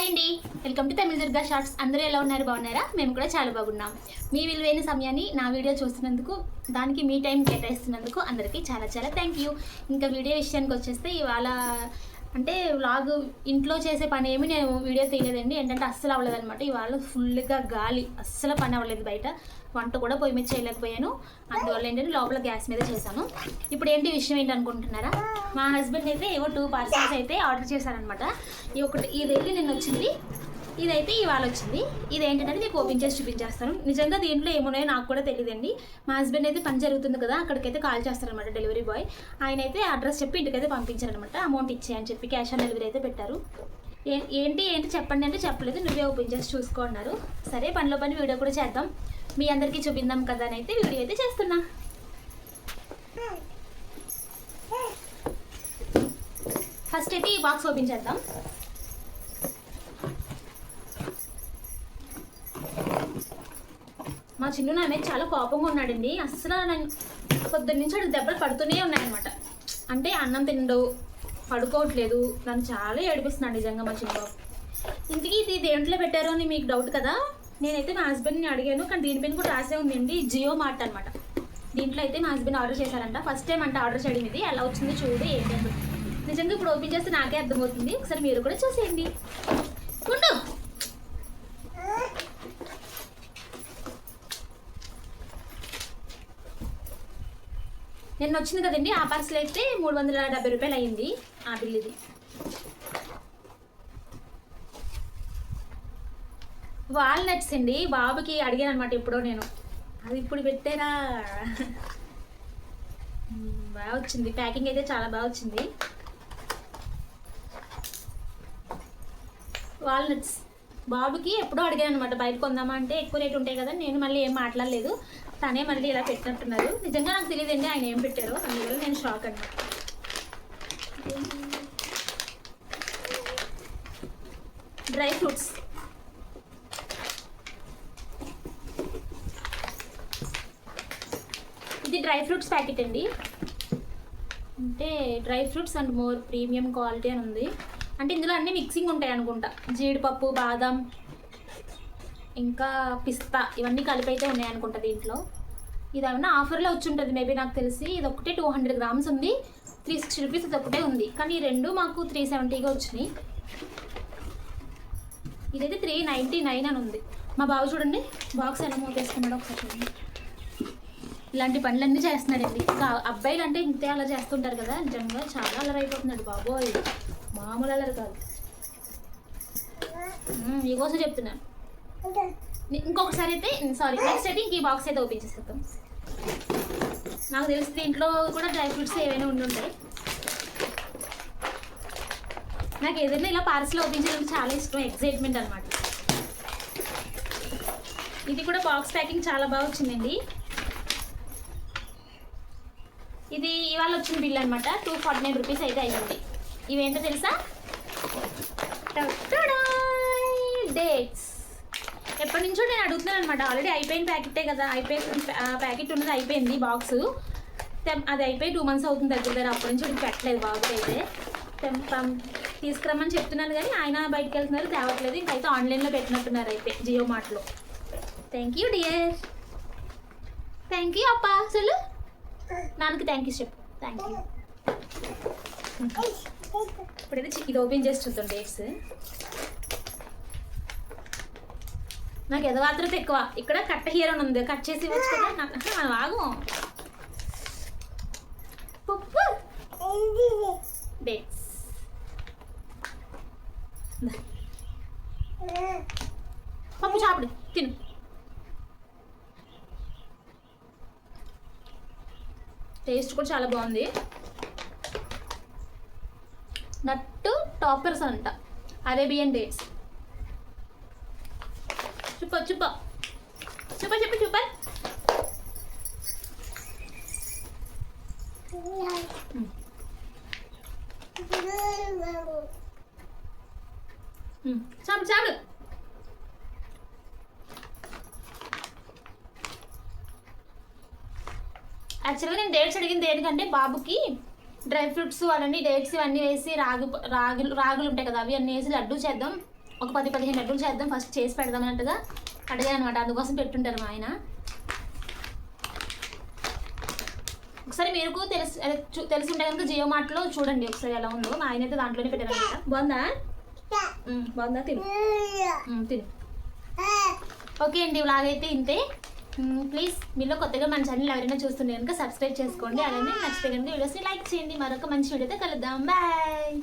Hi అండి. Welcome to Tamil Durga shorts. అందరూ ఎలా ఉన్నారు? బాగున్నారా? మేము కూడా చాలా బాగున్నాం. మీ విలువైన సమయాన్ని నా వీడియో చూసినందుకు దానికి మీ టైం కేటాయిస్తున్నందుకు అందరికీ చాలా చాలా థ్యాంక్ యూ ఇంకా వీడియో విషయానికి వచ్చేస్తే ఇవాళ అంటే వ్లాగ్ ఇంట్లో చేసే పని ఏమి నేను వీడియో తీయలేదండి. ఏంటంటే అస్సలు అవ్వలేదన్నమాట. ఇవాళ ఫుల్గా గాలి. అస్సలు పని అవ్వలేదు బయట. వంట కూడా పొయ్యి మీద చేయలేకపోయాను. అందువల్ల ఏంటంటే లోపల గ్యాస్ మీద చేశాను. ఇప్పుడు ఏంటి విషయం ఏంటి అనుకుంటున్నారా? మా హస్బెండ్ అయితే ఏవో టూ పార్సల్స్ అయితే ఆర్డర్ చేశారనమాట ఈ ఒకటి ఇది వెళ్ళి నిన్న వచ్చింది ఇదైతే ఇవాళ వచ్చింది ఇది ఏంటంటే మీకు ఓపెన్ చేసి చూపించేస్తాను. నిజంగా దీంట్లో ఏమున్నాయో నాకు కూడా తెలియదండి. మా హస్బెండ్ అయితే పని జరుగుతుంది కదా అక్కడికైతే కాల్ చేస్తారనమాట డెలివరీ బాయ్. ఆయన అయితే అడ్రస్ చెప్పి ఇంటికైతే పంపించారనమాట అమౌంట్ ఇచ్చేయని చెప్పి క్యాష్ ఆన్ డెలివరీ అయితే పెట్టారు. ఏ- ఏంటి ఏంటి చెప్పండి అంటే చెప్పలేదు. నువ్వే ఓపెన్ చేసి చూసుకో అన్నారు. సరే పనిలో పని వీడియో కూడా చేద్దాం. మీ అందరికీ చూపిందాం కదా అని అయితే వీడియో అయితే చేస్తున్నా. ఫస్ట్ అయితే ఈ బాక్స్ ఓపెన్ చేద్దాం. చిన్ను నా మీద చాలా కోపంగా ఉన్నాడండి. అస్సలు నేను పొద్దున్న నుంచి అడిగి దెబ్బలు పడుతూనే ఉన్నాయన్నమాట. అంటే అన్నం తినడు పడుకోవట్లేదు. నన్ను చాలా ఏడిపిస్తున్నాడు నిజంగా మా చిన్న బాబు ఇంతకీ ఇది దేంట్లో పెట్టారో అని మీకు డౌట్ కదా? నేనైతే మా హస్బెండ్ని అడిగాను కానీ దీనిపైన కూడా రాసే ఉందండి జియో మార్ట్ అనమాట దీంట్లో అయితే మా హస్బెండ్ ఆర్డర్ చేశారంట. ఫస్ట్ టైం అంటే ఆర్డర్ చేయడం ఇది. ఎలా వచ్చింది చూడు ఏంటంటే నిజంగా ఇప్పుడు ఓపెన్ చేస్తే నాకే అర్థమవుతుంది. ఒకసారి మీరు కూడా చూసేయండి. ఉండు. నిన్న వచ్చింది కదండి ఆ పార్సల్ అయితే మూడు వందల డెబ్బై రూపాయలు అయ్యింది ఆ బిల్ ఇది. వాల్నట్స్ అండి బాబుకి అడిగాను అనమాట ఎప్పుడో నేను. అది ఇప్పుడు పెట్టారా? బాగా వచ్చింది. ప్యాకింగ్ అయితే చాలా బాగా వచ్చింది. వాల్నట్స్ బాబుకి ఎప్పుడో అడిగాను అనమాట బయట కొందామా? అంటే ఎక్కువ రేట్ ఉంటాయి కదా నేను మళ్ళీ ఏం మాట్లాడలేదు. తనే మళ్ళీ ఇలా పెట్టినట్టున్నారు. నిజంగా నాకు తెలియదండి ఆయన ఏం పెట్టారో అందువల్ల నేను షాక్ అండి డ్రై ఫ్రూట్స్ ఇది డ్రై ఫ్రూట్స్ ప్యాకెట్ అండి. అంటే dry fruits and more premium quality అని ఉంది. అంటే ఇందులో అన్ని మిక్సింగ్ ఉంటాయి అనుకుంటా. జీడిపప్పు బాదం ఇంకా పిస్తా ఇవన్నీ కలిపి అయితే ఉన్నాయి అనుకుంటా దీంట్లో. ఇది ఏమన్నా ఆఫర్లో వచ్చి ఉంటుంది మేబీ నాకు తెలిసి. ఇది ఒకటే టూ హండ్రెడ్ గ్రామ్స్ ఉంది. త్రీ సిక్స్టీ రూపీస్ ఇది ఒకటే ఉంది. కానీ ఈ రెండు మాకు త్రీ సెవెంటీగా వచ్చినాయి. ఇదైతే త్రీ నైంటీ నైన్ అని ఉంది. మా బాబు చూడండి బాక్స్ ఎలా మూతేసుకున్నాడు ఒకసారి చూడండి. ఇలాంటి పనులన్నీ చేస్తున్నాడండి. ఇంకా అబ్బాయిలు అంటే ఇంతే అలా చేస్తుంటారు కదా నిజంగా చాలా అలరి అయిపోతున్నాడు బాబోయ్. మామూలు అలర్ కాదు. నీకోసం మీకోసం చెప్తున్నాను ఇంకొకసారి అయితే సారీ నెక్స్ట్ అయితే ఇంక ఈ బాక్స్ అయితే ఓపెన్ చేసేద్దాం. నాకు తెలిసి దీంట్లో కూడా డ్రై ఫ్రూట్స్ ఏవైనా ఉండి ఉంటాయి. నాకు ఏదైనా ఇలా పార్సల్ ఓపెన్ చేయడం చాలా ఇష్టం ఎక్సైట్మెంట్ అనమాట ఇది కూడా బాక్స్ ప్యాకింగ్ చాలా బాగా వచ్చిందండి. ఇది ఇవాళ వచ్చిన బిల్ అనమాట టూ ఫార్టీ నైన్ రూపీస్ అయితే అయ్యింది ఇవేంటో తెలుసా? డేట్స్. ఎప్పటి నుంచో నేను అడుగుతున్నాను అనమాట ఆల్రెడీ అయిపోయిన ప్యాకెటే కదా. అయిపోయి ప్యాకెట్ ఉన్నది అయిపోయింది బాక్స్. అది అయిపోయి టూ మంత్స్ అవుతుంది దగ్గర దగ్గర. అప్పటి నుంచి పెట్టలేదు బాబుకి అయితే. తెం- తీసుకురమ్మని చెప్తున్నాను కానీ ఆయన బయటకు వెళ్తున్నారు తేవట్లేదు. ఇంకైతే ఆన్లైన్లో పెట్టినట్టున్నారు అయితే Jio మార్ట్లో. Thank you dear thank you అప్ప. అసలు నాన్నకి థ్యాంక్ యూ చెప్పు. థ్యాంక్ యూ ఇప్పుడైతే ఇది ఓపెన్ చేసి చూద్దాం డేట్స్ నాకు ఎదవాత్రత ఎక్కువ. ఇక్కడ కట్ట హీరో ఉంది. కట్ చేసి ఇవ్వచ్చు కదా. నాకు మనం ఆగు డేట్స్ టేస్ట్ కూడా చాలా బాగుంది. నట్టు టాపర్స్ అంట. Arabian dates. చూప చూప. చూప చెప్పు చూప. చాపు చాపు యాక్చువల్గా నేను డేట్స్ అడిగింది దేనికంటే బాబుకి డ్రై ఫ్రూట్స్ అవన్నీ డేట్స్ ఇవన్నీ వేసి రాగి రాగులు రాగులు ఉంటాయి కదా అవి అన్నీ వేసి లడ్డు చేద్దాం. ఒక పది పదిహేను లడ్డూలు చేద్దాం. ఫస్ట్ చేసి పెడదాం అన్నట్టుగా అడిగాను అనమాట అందుకోసం పెట్టుంటారు మా ఆయన. ఒకసారి మీకు తెలుసు తెలిసి ఉంటే కనుక జియో మార్ట్లో చూడండి ఒకసారి ఎలా ఉందో. మా ఆయన అయితే దాంట్లోనే పెట్టారు అనమాట బాగుందా? బాగుందా? తిను. తిను. ఓకే అండి వ్లాగ్ అయితే ఇంతే. Mm, ప్లీజ్ మీలో కొత్తగా మన ఛానల్ ఎవరైనా చూస్తుండే కనుక సబ్స్క్రైబ్ చేసుకోండి. అలానే నచ్చితే కనుక వీడియోస్ని లైక్ చేయండి. మరొక మంచి వీడియోతో కలుద్దాం. బాయ్